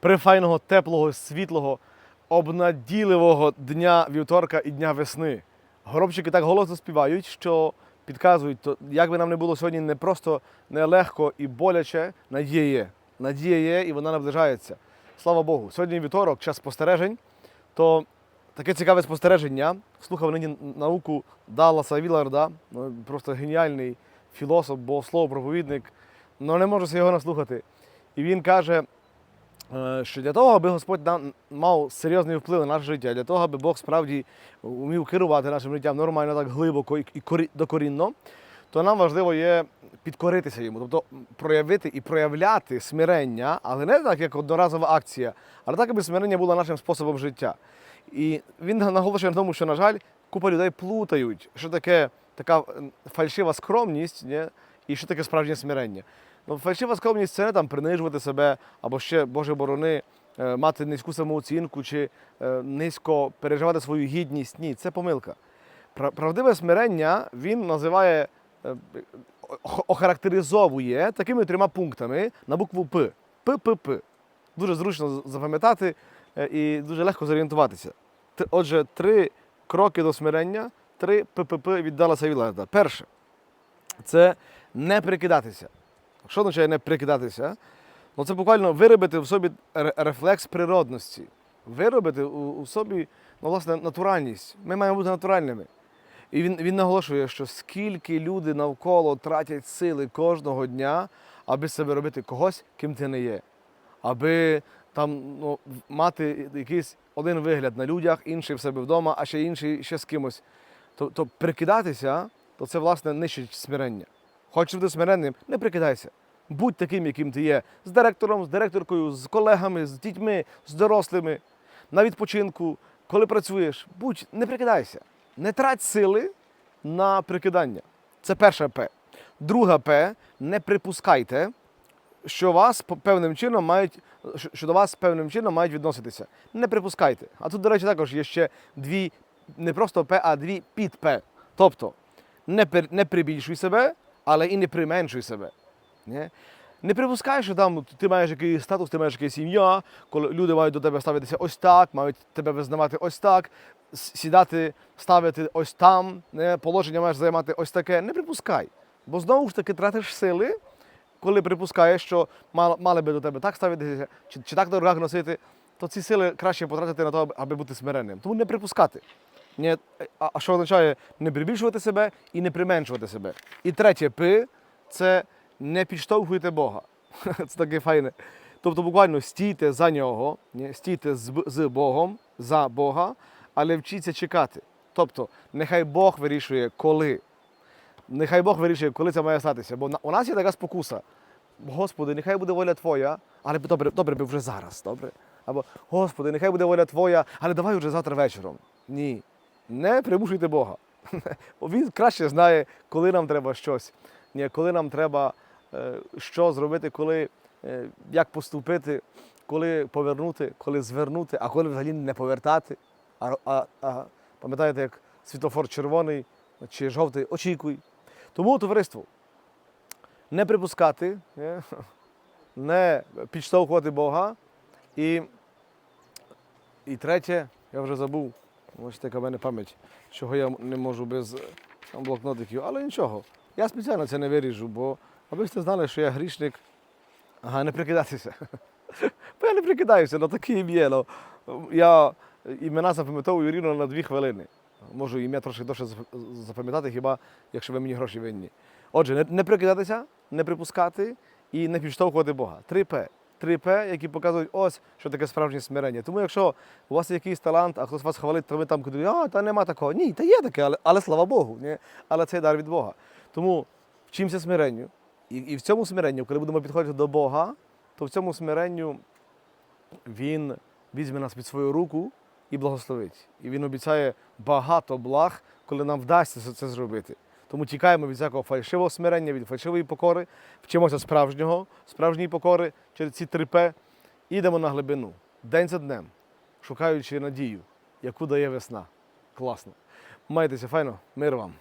прифайного, теплого, світлого, обнадійливого дня вівторка і дня весни. Горобчики так голосно співають, що підказують, то як би нам не було сьогодні не просто нелегко і боляче, надія є. Надія є і вона наближається. Слава Богу. Сьогодні вівторок, час спостережень. То таке цікаве спостереження. Слухав нині науку Далласа Віларда, ну, просто геніальний філософ, богослов, проповідник. Ну не можу його наслухати. І він каже, що для того, аби Господь нам мав серйозний вплив на наше життя, для того, аби Бог справді вмів керувати нашим життям нормально, так глибоко і докорінно, то нам важливо є підкоритися йому, тобто проявити і проявляти смирення, але не так, як одноразова акція, але так, аби смирення було нашим способом життя. І він наголошує на тому, що, на жаль, купа людей плутають, що таке така е, фальшива скромність ні? І що таке справжнє смирення. Ну, фальшива скромність це не там принижувати себе або ще, Боже борони, е, мати низьку самооцінку чи е, низько переживати свою гідність. Ні, це помилка. Правдиве смирення він називає, е, охарактеризовує такими трьома пунктами на букву П. П-П-П. Дуже зручно запам'ятати і дуже легко зорієнтуватися. Отже, три кроки до смирення, три ППП від Далласа Віларда. Перше це не прикидатися. Що означає не прикидатися? Ну, це буквально виробити в собі рефлекс природності, виробити у, собі ну, власне, натуральність. Ми маємо бути натуральними. І він, він наголошує, що скільки люди навколо тратять сили кожного дня, аби себе робити когось, ким ти не є. Аби там ну, мати якийсь один вигляд на людях, інший в себе вдома, а ще інший ще з кимось. То прикидатися, то це власне нищить смирення. Хочеш бути смиренним, не прикидайся. Будь таким, яким ти є, з директором, з директоркою, з колегами, з дітьми, з дорослими, на відпочинку, коли працюєш, будь, не прикидайся. Не трать сили на прикидання. Це перше П. Друга П. Не припускайте, що вас певним чином мають, що до вас певним чином мають відноситися. Не припускайте. А тут, до речі, також є ще дві, не просто П, а дві під П. Тобто не, не прибільшуй себе, але і не применшуй себе. Ні? Не припускай, що там ти маєш якийсь статус, ти маєш якесь ім'я, коли люди мають до тебе ставитися ось так, мають тебе визнавати ось так, сідати, ставити ось там, не? положення маєш займати ось таке. Не припускай. Бо знову ж таки тратиш сили, коли припускаєш, що мали, би до тебе так ставитися, чи, чи так до руках носити, то ці сили краще потратити на те, аби бути смиренним. Тому не припускати. Ні, а, що означає не прибільшувати себе і не применшувати себе. І третє П це не підштовхуйте Бога. Це таке файне. Тобто буквально стійте за нього, стійте з, з Богом, за Бога, але вчіться чекати. Тобто, нехай Бог вирішує, коли. Нехай Бог вирішує, коли це має статися. Бо у нас є така спокуса. Господи, нехай буде воля Твоя, але добре, добре би вже зараз, добре? Або Господи, нехай буде воля Твоя, але давай вже завтра вечором. Ні. Не примушуйте Бога. Він краще знає, коли нам треба щось, коли нам треба е, що зробити, коли, е, як поступити, коли повернути, коли звернути, а коли взагалі не повертати. А, а, а пам'ятаєте, як світлофор червоний чи жовтий, очікуй. Тому товариство, не припускати, не підштовхувати Бога. І, і третє, я вже забув, бачите, яка в мене пам'ять, чого я не можу без е, блокнотиків, але нічого. Я спеціально це не виріжу, бо аби ви знали, що я грішник, ага, не прикидатися. Бо я не прикидаюся, ну таке ім'я. Ну. Я імена запам'ятовую рівно на дві хвилини. Можу ім'я трошки довше запам'ятати, хіба якщо ви мені гроші винні. Отже, не прикидатися, не припускати і не підштовхувати Бога. Три П. Три П, які показують ось, що таке справжнє смирення. Тому якщо у вас є якийсь талант, а хтось вас хвалить, то ви там куди, а, та нема такого. Ні, та є таке, але, але слава Богу. Ні? Але це дар від Бога. Тому вчимося смиренню. І, і в цьому смиренню, коли будемо підходити до Бога, то в цьому смиренню Він візьме нас під свою руку і благословить. І він обіцяє багато благ, коли нам вдасться це- зробити. Тому тікаємо від всякого фальшивого смирення, від фальшивої покори, вчимося справжнього, справжньої покори через ці три П. І йдемо на глибину, день за днем, шукаючи надію, яку дає весна. Класно. Майтеся, файно, мир вам.